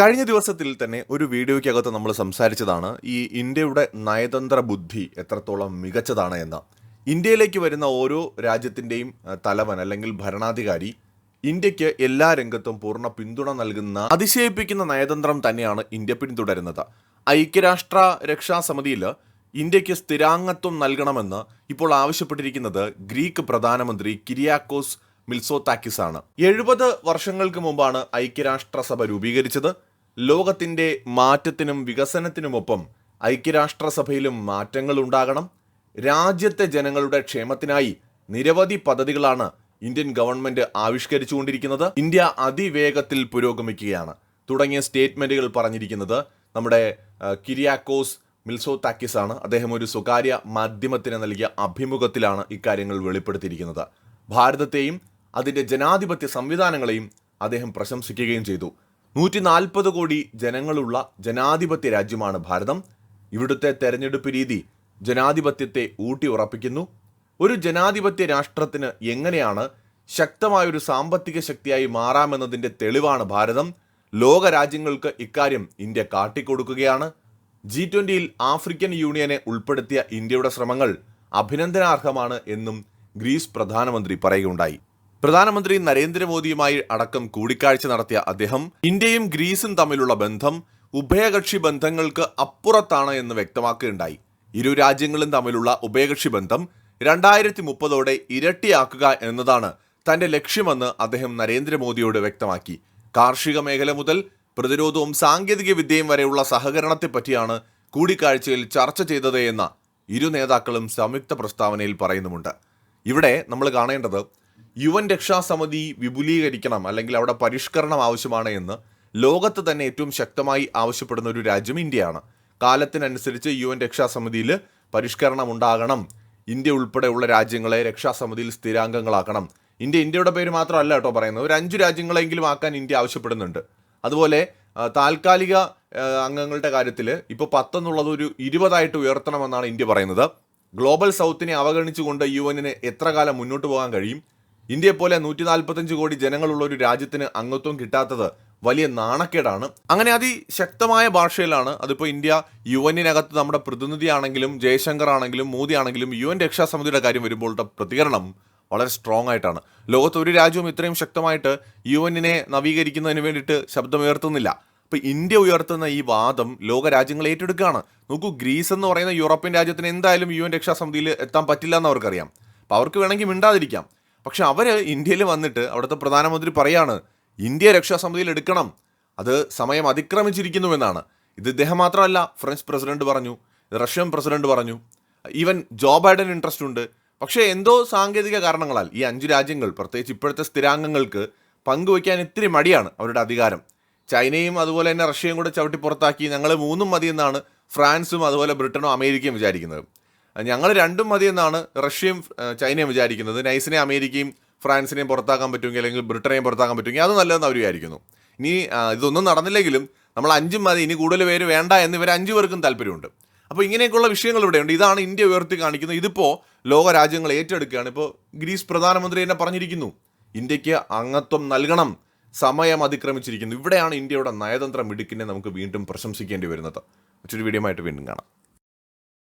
കഴിഞ്ഞ ദിവസത്തിൽ തന്നെ ഒരു വീഡിയോയ്ക്കകത്ത് നമ്മൾ സംസാരിച്ചതാണ് ഈ ഇന്ത്യയുടെ നയതന്ത്ര ബുദ്ധി എത്രത്തോളം മികച്ചതാണ് എന്ന്. ഇന്ത്യയിലേക്ക് വരുന്ന ഓരോ രാജ്യത്തിന്റെയും തലവൻ അല്ലെങ്കിൽ ഭരണാധികാരി ഇന്ത്യയ്ക്ക് എല്ലാ രംഗത്തും പൂർണ പിന്തുണ നൽകുന്ന അതിശയിപ്പിക്കുന്ന നയതന്ത്രം തന്നെയാണ് ഇന്ത്യ പിന്തുടരുന്നത്. ഐക്യരാഷ്ട്ര രക്ഷാ സമിതിയിൽ ഇന്ത്യയ്ക്ക് സ്ഥിരാംഗത്വം നൽകണമെന്ന് ഇപ്പോൾ ആവശ്യപ്പെട്ടിരിക്കുന്നത് ഗ്രീക്ക് പ്രധാനമന്ത്രി കിരിയാക്കോസ് മിൽസോതാക്കിസ് ആണ് എഴുപത് വർഷങ്ങൾക്ക് മുമ്പാണ് ഐക്യരാഷ്ട്രസഭ രൂപീകരിച്ചത്. ലോകത്തിന്റെ മാറ്റത്തിനും വികസനത്തിനുമൊപ്പം ഐക്യരാഷ്ട്രസഭയിലും മാറ്റങ്ങൾ ഉണ്ടാകണം രാജ്യത്തെ ജനങ്ങളുടെ ക്ഷേമത്തിനായി നിരവധി പദ്ധതികളാണ് ഇന്ത്യൻ ഗവൺമെന്റ് ആവിഷ്കരിച്ചുകൊണ്ടിരിക്കുന്നത്. ഇന്ത്യ അതിവേഗത്തിൽ പുരോഗമിക്കുകയാണ്. തുടങ്ങിയ സ്റ്റേറ്റ്മെന്റുകൾ പറഞ്ഞിരിക്കുന്നത് നമ്മുടെ കിരിയാക്കോസ് മിൽസോ താക്കിസ് ആണ് അദ്ദേഹം ഒരു സ്വകാര്യ മാധ്യമത്തിന് നൽകിയ അഭിമുഖത്തിലാണ് ഇക്കാര്യങ്ങൾ വെളിപ്പെടുത്തിയിരിക്കുന്നത്. ഭാരതത്തെയും അതിന്റെ ജനാധിപത്യ സംവിധാനങ്ങളെയും അദ്ദേഹം പ്രശംസിക്കുകയും ചെയ്തു. നൂറ്റി നാൽപ്പത് കോടി ജനങ്ങളുള്ള ജനാധിപത്യ രാജ്യമാണ് ഭാരതം. ഇവിടുത്തെ തെരഞ്ഞെടുപ്പ് രീതി ജനാധിപത്യത്തെ ഊട്ടി ഉറപ്പിക്കുന്നു. ഒരു ജനാധിപത്യ രാഷ്ട്രത്തിന് എങ്ങനെയാണ് ശക്തമായൊരു സാമ്പത്തിക ശക്തിയായി മാറാമെന്നതിന്റെ തെളിവാണ് ഭാരതം. ലോക രാജ്യങ്ങൾക്ക് ഇക്കാര്യം ഇന്ത്യ കാട്ടിക്കൊടുക്കുകയാണ്. ജി ട്വന്റിയിൽ ആഫ്രിക്കൻ യൂണിയനെ ഉൾപ്പെടുത്തിയ ഇന്ത്യയുടെ ശ്രമങ്ങൾ അഭിനന്ദനാർഹമാണ് എന്നും ഗ്രീസ് പ്രധാനമന്ത്രി പറയുകയുണ്ടായി. പ്രധാനമന്ത്രി നരേന്ദ്രമോദിയുമായി അടക്കം കൂടിക്കാഴ്ച നടത്തിയ അദ്ദേഹം ഇന്ത്യയും ഗ്രീസും തമ്മിലുള്ള ബന്ധം ഉഭയകക്ഷി ബന്ധങ്ങൾക്ക് അപ്പുറത്താണ് എന്ന് വ്യക്തമാക്കുകയുണ്ടായി. ഇരു രാജ്യങ്ങളും തമ്മിലുള്ള ഉഭയകക്ഷി ബന്ധം രണ്ടായിരത്തി മുപ്പതോടെ ഇരട്ടിയാക്കുക എന്നതാണ് തന്റെ ലക്ഷ്യമെന്ന് അദ്ദേഹം നരേന്ദ്രമോദിയോട് വ്യക്തമാക്കി. കാർഷിക മേഖല മുതൽ പ്രതിരോധവും സാങ്കേതിക വിദ്യയും വരെയുള്ള സഹകരണത്തെ പറ്റിയാണ് കൂടിക്കാഴ്ചയിൽ ചർച്ച ചെയ്തത് എന്ന ഇരു നേതാക്കളും സംയുക്ത പ്രസ്താവനയിൽ പറയുന്നുമുണ്ട്. ഇവിടെ നമ്മൾ കാണേണ്ടത് യു എൻ രക്ഷാസമിതി വിപുലീകരിക്കണം അല്ലെങ്കിൽ അവിടെ പരിഷ്കരണം ആവശ്യമാണ് എന്ന് ലോകത്ത് തന്നെ ഏറ്റവും ശക്തമായി ആവശ്യപ്പെടുന്ന ഒരു രാജ്യം ഇന്ത്യയാണ്. കാലത്തിനനുസരിച്ച് യു എൻ രക്ഷാസമിതിയിൽ പരിഷ്കരണം ഉണ്ടാകണം. ഇന്ത്യ ഉൾപ്പെടെയുള്ള രാജ്യങ്ങളെ രക്ഷാസമിതിയിൽ സ്ഥിരാംഗങ്ങളാക്കണം. ഇന്ത്യ ഇന്ത്യയുടെ പേര് മാത്രമല്ല കേട്ടോ പറയുന്നത്. ഒരു അഞ്ചു രാജ്യങ്ങളെങ്കിലും ആക്കാൻ ഇന്ത്യ ആവശ്യപ്പെടുന്നുണ്ട്. അതുപോലെ താൽക്കാലിക അംഗങ്ങളുടെ കാര്യത്തിൽ ഇപ്പോൾ പത്തെന്നുള്ളത് ഒരു ഇരുപതായിട്ട് ഉയർത്തണമെന്നാണ് ഇന്ത്യ പറയുന്നത്. ഗ്ലോബൽ സൗത്തിനെ അവഗണിച്ചുകൊണ്ട് യു എന്നിന് എത്ര കാലം മുന്നോട്ട് പോകാൻ കഴിയും? ഇന്ത്യയെ പോലെ നൂറ്റി നാൽപ്പത്തഞ്ച് കോടി ജനങ്ങളുള്ള ഒരു രാജ്യത്തിന് അംഗത്വം കിട്ടാത്തത് വലിയ നാണക്കേടാണ്. അങ്ങനെ അതിശക്തമായ ഭാഷയിലാണ് അതിപ്പോൾ ഇന്ത്യ യു എന്നിനകത്ത് നമ്മുടെ പ്രതിനിധിയാണെങ്കിലും ജയശങ്കർ ആണെങ്കിലും മോദി ആണെങ്കിലും യു എൻ രക്ഷാസമിതിയുടെ കാര്യം വരുമ്പോഴത്തെ പ്രതികരണം വളരെ സ്ട്രോങ് ആയിട്ടാണ്. ലോകത്ത് ഒരു രാജ്യവും ഇത്രയും ശക്തമായിട്ട് യു എന്നിനെ നവീകരിക്കുന്നതിന് വേണ്ടിയിട്ട് ശബ്ദമുയർത്തുന്നില്ല. അപ്പോൾ ഇന്ത്യ ഉയർത്തുന്ന ഈ വാദം ലോക രാജ്യങ്ങൾ ഏറ്റെടുക്കുകയാണ്. നോക്കൂ ഗ്രീസ് എന്ന് പറയുന്ന യൂറോപ്യൻ രാജ്യത്തിന് എന്തായാലും യു എൻ രക്ഷാസമിതിയിൽ എത്താൻ പറ്റില്ല എന്ന് അവർക്കറിയാം. അപ്പോൾ അവർക്ക് വേണമെങ്കിൽ മിണ്ടാതിരിക്കാം. പക്ഷെ അവർ ഇന്ത്യയിൽ വന്നിട്ട് അവിടുത്തെ പ്രധാനമന്ത്രി പറയാണ് ഇന്ത്യ രക്ഷാസമിതിയിൽ എടുക്കണം. അത് സമയം അതിക്രമിച്ചിരിക്കുന്നുവെന്നാണ്. ഇത് ഇദ്ദേഹം മാത്രമല്ല ഫ്രഞ്ച് പ്രസിഡന്റ് പറഞ്ഞു റഷ്യൻ പ്രസിഡന്റ് പറഞ്ഞു ഈവൻ ജോ ബൈഡൻ ഇൻട്രസ്റ്റ് ഉണ്ട്. പക്ഷേ എന്തോ സാങ്കേതിക കാരണങ്ങളാൽ ഈ അഞ്ച് രാജ്യങ്ങൾ പ്രത്യേകിച്ച് ഇപ്പോഴത്തെ സ്ഥിരാംഗങ്ങൾക്ക് പങ്കുവയ്ക്കാൻ ഇത്തിരി മടിയാണ് അവരുടെ അധികാരം. ചൈനയും അതുപോലെ തന്നെ റഷ്യയും കൂടെ ചവിട്ടി പുറത്താക്കി ഞങ്ങൾ മൂന്നും മതിയെന്നാണ് ഫ്രാൻസും അതുപോലെ ബ്രിട്ടനും അമേരിക്കയും വിചാരിക്കുന്നത്. ഞങ്ങൾ രണ്ടും മതിയെന്നാണ് റഷ്യയും ചൈനയും വിചാരിക്കുന്നത്. നൈസിനെ അമേരിക്കയും ഫ്രാൻസിനെയും പുറത്താക്കാൻ പറ്റുമെങ്കിൽ അല്ലെങ്കിൽ ബ്രിട്ടനെയും പുറത്താക്കാൻ പറ്റുമെങ്കിൽ അത് നല്ലതെന്ന് അവർ വിചാരിക്കുന്നു. ഇനി ഇതൊന്നും നടന്നില്ലെങ്കിലും നമ്മൾ അഞ്ചും മതി ഇനി കൂടുതൽ പേര് വേണ്ട എന്ന് ഇവർ അഞ്ചു പേർക്കും താല്പര്യമുണ്ട്. അപ്പോൾ ഇങ്ങനെയൊക്കെയുള്ള വിഷയങ്ങൾ ഇവിടെയുണ്ട്. ഇതാണ് ഇന്ത്യ ഉയർത്തി കാണിക്കുന്നത്. ഇതിപ്പോൾ ലോക രാജ്യങ്ങൾ ഏറ്റെടുക്കുകയാണ്. ഇപ്പോൾ ഗ്രീസ് പ്രധാനമന്ത്രി തന്നെ പറഞ്ഞിരിക്കുന്നു ഇന്ത്യയ്ക്ക് അംഗത്വം നൽകണം സമയം അതിക്രമിച്ചിരിക്കുന്നു. ഇവിടെയാണ് ഇന്ത്യയുടെ നയതന്ത്ര മിടുക്കിനെ നമുക്ക് വീണ്ടും പ്രശംസിക്കേണ്ടി വരുന്നത്. മറ്റൊരു വീഡിയോ ആയിട്ട് വീണ്ടും കാണാം.